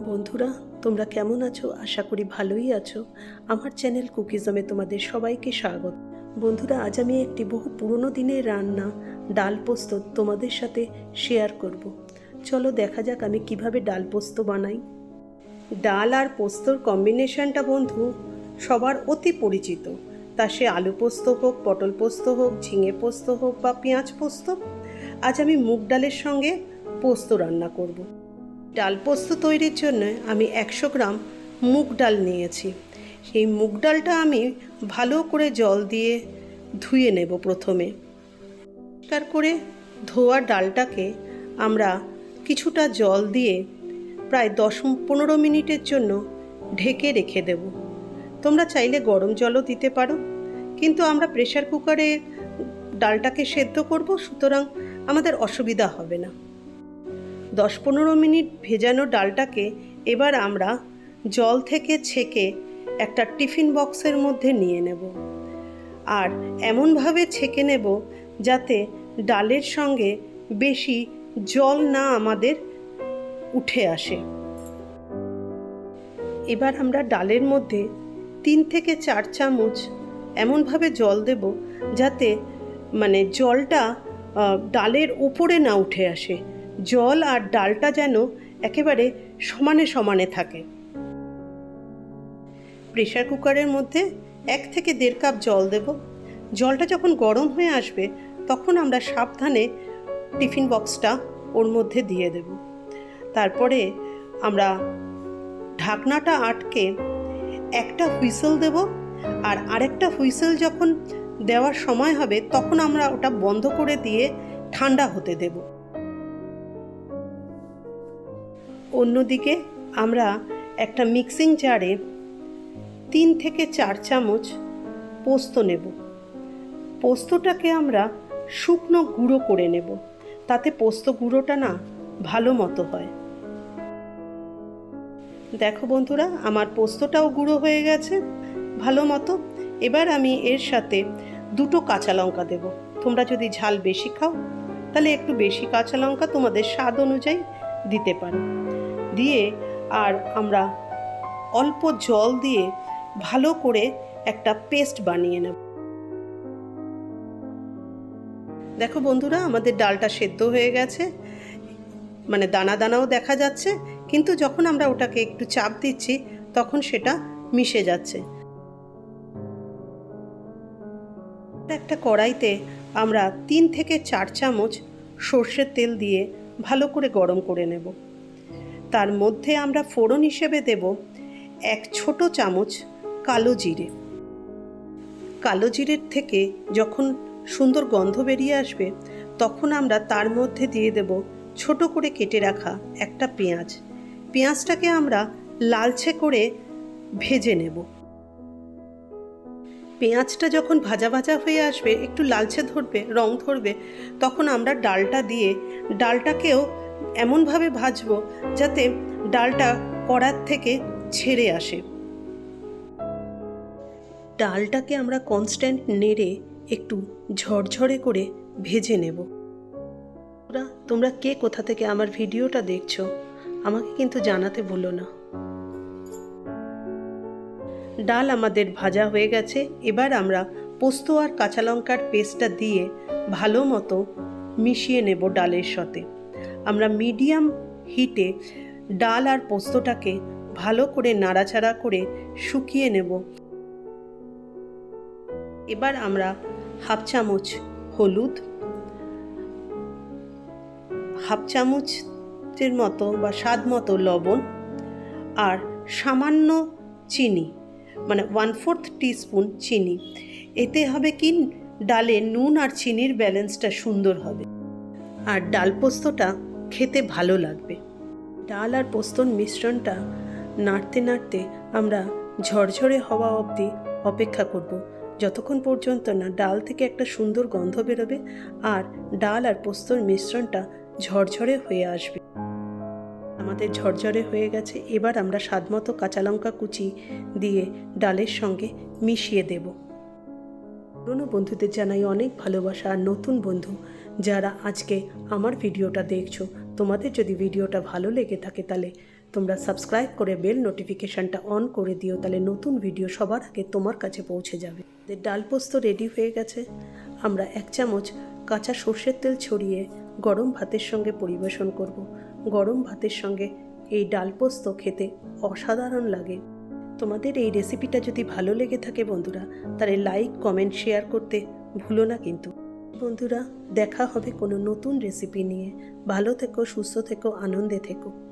বন্ধুরা, তোমরা কেমন আছো? আশা করি ভালোই আছো। আমার চ্যানেল কুকিজমে তোমাদের সবাইকে স্বাগত। বন্ধুরা, আজ আমি একটি বহু পুরনো দিনের রান্না, ডাল পোস্ত তোমাদের সাথে শেয়ার করব। চলো দেখা যাক আমি কীভাবে ডাল পোস্ত বানাই। ডাল আর পোস্তর কম্বিনেশনটা, বন্ধু, সবার অতি পরিচিত। তা সে আলু পোস্ত হোক, পটল পোস্ত হোক, ঝিঙে পোস্ত হোক বা পেঁয়াজ পোস্ত। আজ আমি মুগ ডালের সঙ্গে পোস্ত রান্না করব। ডাল পোস্ত তৈরির জন্য আমি একশো গ্রাম মুগ ডাল নিয়েছি। সেই মুগ ডালটা আমি ভালো করে জল দিয়ে ধুয়ে নেব প্রথমে। পরিষ্কার করে ধোয়া ডালটাকে আমরা কিছুটা জল দিয়ে প্রায় দশ পনেরো মিনিটের জন্য ঢেকে রেখে দেব। তোমরা চাইলে গরম জলও দিতে পারো, কিন্তু আমরা প্রেশার কুকারে ডালটাকে সেদ্ধ করব, সুতরাং আমাদের অসুবিধা হবে না। দশ পনেরো মিনিট ভেজানো ডালটাকে এবার আমরা জল থেকে ছেঁকে একটা টিফিন বক্সের মধ্যে নিয়ে নেব। আর এমনভাবে ছেঁকে নেব যাতে ডালের সঙ্গে বেশি জল না আমাদের উঠে আসে। এবার আমরা ডালের মধ্যে তিন থেকে চার চামচ এমনভাবে জল দেব যাতে মানে জলটা ডালের উপরে না উঠে আসে। জল আর ডালটা যেন একেবারে সমানে সমানে থাকে। প্রেশার কুকারের মধ্যে এক থেকে দেড় কাপ জল দেব। জলটা যখন গরম হয়ে আসবে, তখন আমরা সাবধানে টিফিন বক্সটা ওর মধ্যে দিয়ে দেব। তারপরে আমরা ঢাকনাটা আটকে একটা হুইসেল দেব আর আরেকটা হুইসেল যখন দেওয়ার সময় হবে, তখন আমরা ওটা বন্ধ করে দিয়ে ঠান্ডা হতে দেব। অন্যদিকে আমরা একটা মিক্সিং জারে তিন থেকে চার চামচ পোস্ত নেব। পোস্তটাকে আমরা শুকনো গুঁড়ো করে নেব, তাতে পোস্ত গুঁড়োটা না ভালো মতো হয়। দেখো বন্ধুরা, আমার পোস্তটাও গুঁড়ো হয়ে গেছে, ভালো মতো। এবার আমি এর সাথে দুটো কাঁচা লঙ্কা দেব। তোমরা যদি ঝাল বেশি খাও, তাহলে একটু বেশি কাঁচা লঙ্কা তোমাদের স্বাদ অনুযায়ী দিতে পারো। দিয়ে আর আমরা অল্প জল দিয়ে ভালো করে একটা পেস্ট বানিয়ে নেব। দেখো বন্ধুরা, আমাদের ডালটা সেদ্ধ হয়ে গেছে। মানে দানা দানাও দেখা যাচ্ছে, কিন্তু যখন আমরা ওটাকে একটু চাপ দিচ্ছি, তখন সেটা মিশে যাচ্ছে। একটা কড়াইতে আমরা তিন থেকে চার চামচ সর্ষের তেল দিয়ে ভালো করে গরম করে নেব। তার মধ্যে আমরা ফোড়ন হিসেবে দেব এক ছোট চামচ কালো জিরে। কালো জিরের থেকে যখন সুন্দর গন্ধ বেরিয়ে আসবে, তখন আমরা তার মধ্যে দিয়ে দেব ছোট করে কেটে রাখা একটা পেঁয়াজ। পেঁয়াজটাকে আমরা লালচে করে ভেজে নেব। পেঁয়াজটা যখন ভাজা ভাজা হয়ে আসবে, একটু লালচে ধরবে, রং ধরবে, তখন আমরা ডালটা দিয়ে, ডালটাকেও এমনভাবে ভাজবো যাতে ডালটা কড়ার থেকে ছেড়ে আসে। ডালটাকে আমরা কনস্ট্যান্ট নেড়ে একটু ঝরঝরে করে ভেজে নেব। তোমরা তোমরা কে কোথা থেকে আমার ভিডিওটা দেখছ, আমাকে কিন্তু জানাতে ভুলো না। ডাল আমাদের ভাজা হয়ে গেছে, এবার আমরা পোস্ত আর কাঁচা লঙ্কার পেস্টটা দিয়ে ভালো মতো মিশিয়ে নেব ডালের সাথে। আমরা মিডিয়াম হিটে ডাল আর পোস্তটাকে ভালো করে নাড়াচাড়া করে শুকিয়ে নেব। এবার আমরা হাফ চামচ হলুদ, হাফ চামচের মতো বা স্বাদ মতো লবণ আর সামান্য চিনি মানে ওয়ান ফোর্থ টিস্পুন চিনি। এতে হবে কি? ডালে নুন আর চিনির ব্যালেন্সটা সুন্দর হবে। আর ডাল পোস্তটা খেতে ভালো লাগবে। ডাল আর পোস্তর মিশ্রণটা নাড়তে নাড়তে আমরা ঝরঝরে হওয়া অবধি অপেক্ষা করব। যতক্ষণ পর্যন্ত না ডাল থেকে একটা সুন্দর গন্ধ বেরোবে আর ডাল আর পোস্তর মিশ্রণটা ঝরঝরে হয়ে আসবে। আমাদের ঝরঝরে হয়ে গেছে, এবার আমরা স্বাদমতো কাঁচা লঙ্কা কুচি দিয়ে ডালের সঙ্গে মিশিয়ে দেব। পুরনো বন্ধুদের জানাই অনেক ভালোবাসা আর নতুন বন্ধু। যারা আজকে আমার ভিডিওটা দেখছ, তোমাদের যদি ভিডিওটা ভালো লেগে থাকে তাহলে তোমরা সাবস্ক্রাইব করে বেল নোটিফিকেশানটা অন করে দিও, তাহলে নতুন ভিডিও সবার আগে তোমার কাছে পৌঁছে যাবে। ডাল পোস্ত রেডি হয়ে গেছে। আমরা এক চামচ কাঁচা সর্ষের তেল ছড়িয়ে গরম ভাতের সঙ্গে পরিবেশন করব। গরম ভাতের সঙ্গে এই ডাল পোস্ত খেতে অসাধারণ লাগে। তোমাদের এই রেসিপিটা যদি ভালো লেগে থাকে বন্ধুরা, তাহলে লাইক কমেন্ট শেয়ার করতে ভুলো না কিন্তু। বন্ধুরা, দেখা হবে কোনো নতুন রেসিপি নিয়ে। ভালো থেকো, সুস্থ থেকো, আনন্দে থেকো।